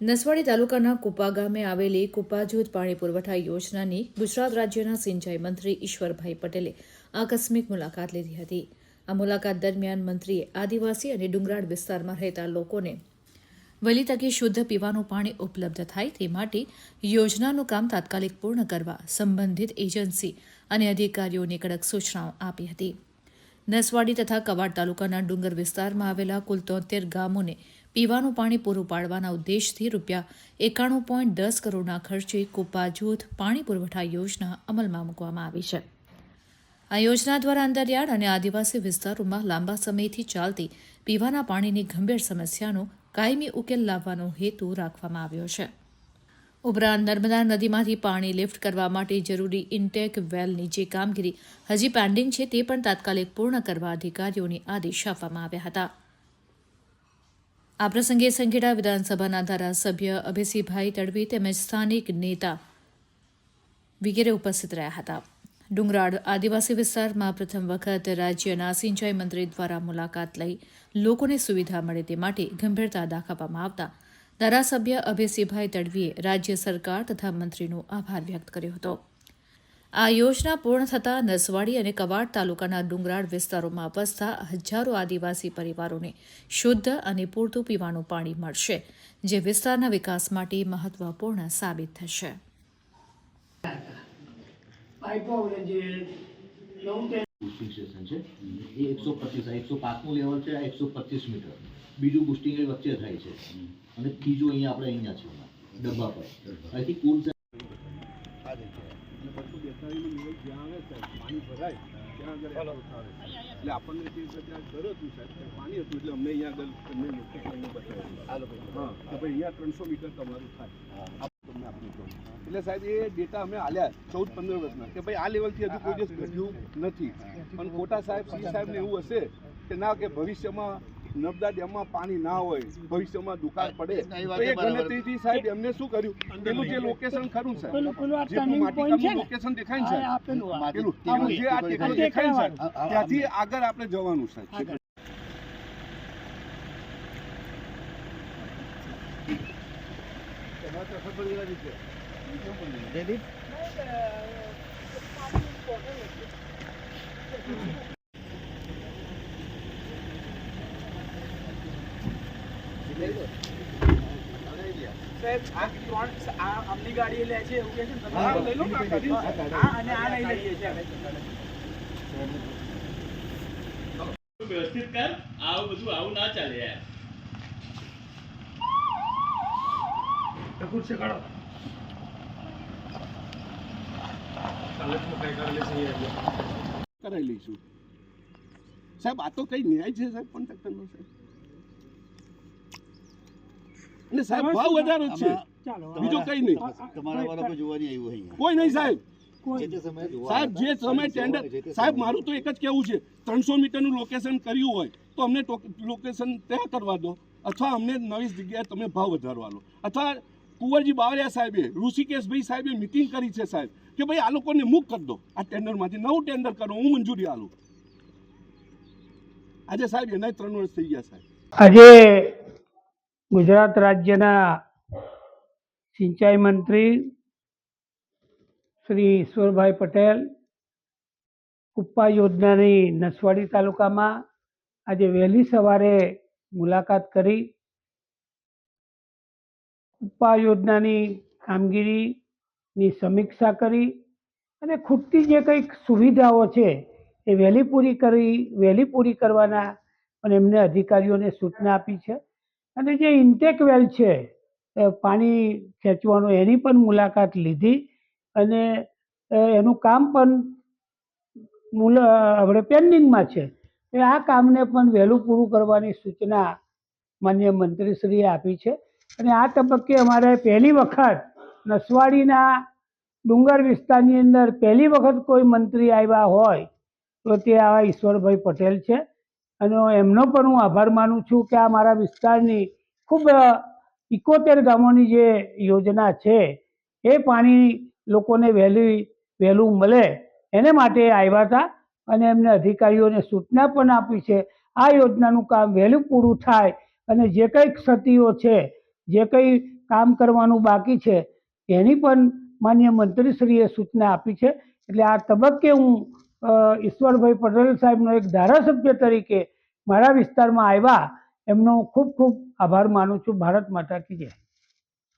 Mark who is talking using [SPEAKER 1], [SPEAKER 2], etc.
[SPEAKER 1] નસવાડી તાલુકાના કુપા ગામે આવેલી કુપા જૂથ પાણી પુરવઠા યોજનાની ગુજરાત રાજ્યના સિંચાઈ મંત્રી ઈશ્વરભાઈ પટેલે આકસ્મિક મુલાકાત લીધી હતી. આ મુલાકાત દરમિયાન મંત્રીએ આદિવાસી અને ડુંગરાળ વિસ્તારમાં રહેતા લોકોને વહેલી તકે શુદ્ધ પીવાનું પાણી ઉપલબ્ધ થાય તે માટે યોજનાનું કામ તાત્કાલિક પૂર્ણ કરવા સંબંધિત એજન્સી અને અધિકારીઓને કડક સૂચનાઓ આપી હતી. નસવાડી તથા કવાડ તાલુકાના ડુંગર વિસ્તારમાં આવેલા કુલ તોતેર ગામોને પીવાનું પાણી પૂરું પાડવાના ઉદ્દેશથી રૂપિયા એકાણું પોઈન્ટ દસ કરોડના ખર્ચે કુપા જૂથ પાણી પુરવઠા યોજના અમલમાં મૂકવામાં આવી છે. આ યોજના દ્વારા અંતરિયાળ અને આદિવાસી વિસ્તારોમાં લાંબા સમયથી ચાલતી પીવાના પાણીની ગંભીર સમસ્યાનો કાયમી ઉકેલ લાવવાનો હેતુ રાખવામાં આવ્યો છે. ઉપરાંત નર્મદા નદીમાંથી પાણી લિફ્ટ કરવા માટે જરૂરી ઇન્ટેક વેલની જે કામગીરી હજી પેન્ડિંગ છે તે પણ તાત્કાલિક પૂર્ણ કરવા અધિકારીઓને આદેશ આપવામાં આવ્યા હતા. આ પ્રસંગે સંખેડા વિધાનસભાના ધારાસભ્ય અભયસિંહભાઈ તડવી તેમજ સ્થાનિક નેતા વગેરે ઉપસ્થિત રહ્યા હતા. ડુંગરાળ આદિવાસી વિસ્તારમાં પ્રથમ વખત રાજ્યના સિંચાઈ મંત્રી દ્વારા મુલાકાત લઈ લોકોને સુવિધા મળે તે માટે ગંભીરતા દાખવવામાં આવતા ધારાસભ્ય અભયસિંહભાઈ તડવીએ રાજ્ય સરકાર તથા મંત્રીનો આભાર વ્યક્ત કર્યો હતો. આ યોજના પૂર્ણ થતાં નસવાડી અને કવાડ તાલુકાના ડુંગરાળ વિસ્તારોમાં વસતા હજારો આદિવાસી પરિવારોને શુદ્ધ અને પૂરતું પીવાનું પાણી મળશે જે વિસ્તારના વિકાસ માટે મહત્વપૂર્ણ સાબિત થશે.
[SPEAKER 2] પાઇપો આપણે જે નવું તે
[SPEAKER 3] બુસ્ટિંગ સ્ટેશન છે. એ એકસો પચીસ એકસો પાંચનું લેવલ છે એકસો પચીસ મીટર. બીજું બુસ્ટિંગ વચ્ચે થાય છે. અને ત્રીજું અહીંયા આપણે અહીંયા છે ડબ્બા પર. અહીંથી કુલ
[SPEAKER 4] એટલે આપણને તે વખતે આ ઘર હતું સાહેબ ત્યાં પાણી હતું એટલે અમને અહીંયા આગળ તમને બતાવ્યું. હા કે ભાઈ અહીંયા ત્રણસો મીટર તમારું થાય. તમને આપણે કહું એટલે સાહેબ એ ડેટા અમે આલ્યા ચૌદ પંદર વર્ષના કે ભાઈ આ લેવલથી હજુ કોઈ દિવસ ઘટ્યું નથી. પણ ખોટા સાહેબ સી સાહેબને એવું હશે કે ના કે ભવિષ્યમાં નર્મદા ડેમમાં પાણી ના હોય ભવિષ્યમાં દુકાળ પડે તો એ ગણતરીથી સાહેબ એમને શું કર્યું? પેલું જે લોકેશન ખરું
[SPEAKER 2] છે
[SPEAKER 4] લોકેશન દેખાય
[SPEAKER 2] આ.
[SPEAKER 4] પેલું જે આ ટેકરો દેખાય
[SPEAKER 2] છે
[SPEAKER 4] ત્યાંથી આગળ આપણે જવાનું સાહેબ.
[SPEAKER 5] સાહેબ આ ત્રણ આ આમની ગાડી લે છે એવું કે છે તમે?
[SPEAKER 4] હા, લઈ લો આ
[SPEAKER 5] અને આ લઈ લઈએ છીએ
[SPEAKER 6] વ્યવસ્થિત કર આવું બધું આવું ના ચાલે યાર.
[SPEAKER 4] કરાવી લઈશું. સાહેબ આ તો કઈ ન્યાય છે સાહેબ કોન્ટ્રાક્ટરનો સાહેબ? અને સાહેબ ભાવ વધારો છે. બીજો કઈ નહીં.
[SPEAKER 7] તમારા વાળા જોવાની આવ્યું અહીંયા.
[SPEAKER 4] કોઈ નહીં સાહેબ. સાહેબ જે સમય ટેન્ડર સાહેબ મારું તો એક જ કેવું છે. ત્રણસો મીટરનું લોકેશન કર્યું હોય તો અમને લોકેશન ત્યાં કરવા દો. અથવા અમને નવી જગ્યાએ તમે ભાવ વધારવા લો. અથવા કુંવરજી બાવળિયા સાહેબે ઋષિકેશભાઈ સાહેબે મિટિંગ કરી છે સાહેબ કે ભાઈ આ લોકોને મુક્ત કરી દો. આ ટેન્ડરમાંથી નવું ટેન્ડર કરો હું મંજૂરી આલું આજે સાહેબ એના ત્રણ વર્ષ થઈ ગયા સાહેબ.
[SPEAKER 2] આજે ગુજરાત રાજ્યના સિંચાઈ મંત્રી શ્રી ઈશ્વરભાઈ પટેલ કુપ્પા યોજનાની નસવાડી તાલુકામાં આજે વહેલી સવારે મુલાકાત કરી. કુપ્પા યોજનાની કામગીરીની સમીક્ષા કરી અને ખૂટતી જે કંઈક સુવિધાઓ છે એ વહેલી પૂરી કરી, વહેલી પૂરી કરવાના અને એમને અધિકારીઓને સૂચના આપી છે. અને જે ઇન્ટેક વેલ છે પાણી ખેંચવાનું, એની પણ મુલાકાત લીધી અને એનું કામ પણ મુલ આપણે પેન્ડિંગમાં છે. એ આ કામને પણ વહેલું પૂરું કરવાની સૂચના માન્ય મંત્રીશ્રીએ આપી છે. અને આ તબક્કે અમારે પહેલી વખત નસવાડીના ડુંગર વિસ્તારની અંદર પહેલી વખત કોઈ મંત્રી આવ્યા હોય તો તે આવા ઈશ્વરભાઈ પટેલ છે. અને એમનો પણ હું આભાર માનું છું કે આ મારા વિસ્તારની ખૂબ ઇકોતેર ગામોની જે યોજના છે, એ પાણી લોકોને વહેલી, વહેલું મળે એને માટે આવ્યા હતા અને એમને અધિકારીઓને સૂચના પણ આપી છે. આ યોજનાનું કામ વહેલું પૂરું થાય અને જે કંઈ ક્ષતિઓ છે, જે કંઈ કામ કરવાનું બાકી છે, એની પણ માન્ય મંત્રીશ્રીએ સૂચના આપી છે. એટલે આ તબક્કે હું ઈશ્વરભાઈ પટેલ સાહેબનો એક ધારાસભ્ય તરીકે મારા વિસ્તારમાં આવ્યા, એમનો ખૂબ ખૂબ આભાર માનું છું. ભારત માતા કી જય.